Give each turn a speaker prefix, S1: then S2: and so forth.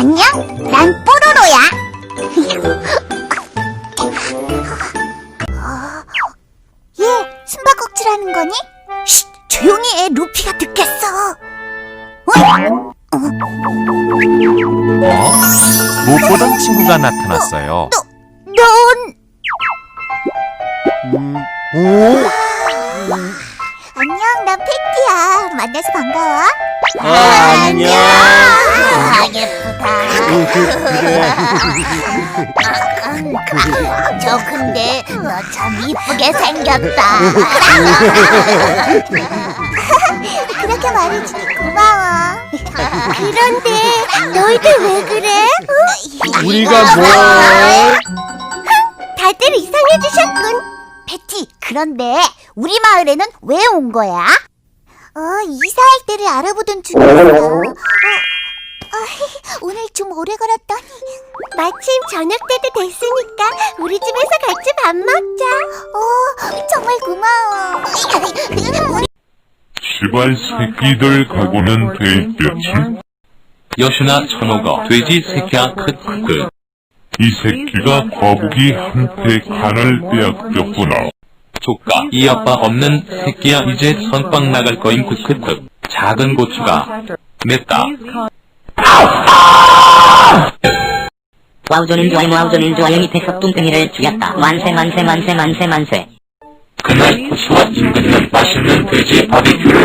S1: 안녕, 난 뽀로로야. 어, 얘 숨바꼭질하는 거니? 쉿, 조용히 해. 루피가 듣겠어. 어?
S2: 어? 못 보던 친구가 나타났어요.
S1: 넌 안녕, 난 패티야. 만나서 반가워.
S3: 안녕.
S1: 아, 예쁘다. 저 근데 너 참 이쁘게 생겼다. 그렇게 말해주니 고마워. 그런데 너희들 왜 그래?
S3: 우리가 뭘?
S1: 다들 이상해지셨군. 베티, 그런데 우리 마을에는 왜 온 거야? 어, 이사할 때를 알아보던 중이었어. 오늘 좀 오래 걸었더니 마침 저녁 때도 됐으니까 우리 집에서 같이 밥 먹자. 어, 정말 고마워. 우리
S4: 시발 새끼들 각오는 돼 있겠지?
S5: 여신아 천호가 돼지 새끼야 크크크
S4: 이 새끼가 거북이 한테 간을 빼앗겼구나.
S5: 조카 이 아빠 없는 새끼야 이제 선빵 나갈 거임 크크크 작은 고추가 맵다
S6: 와우존은 좋아요 와우존은 좋아요. 밑에서 뚱땡이를 죽였다. 만세 만세 만세 만세 만세.
S5: 그날 고추와 임금은 맛있는 돼지 바비큐를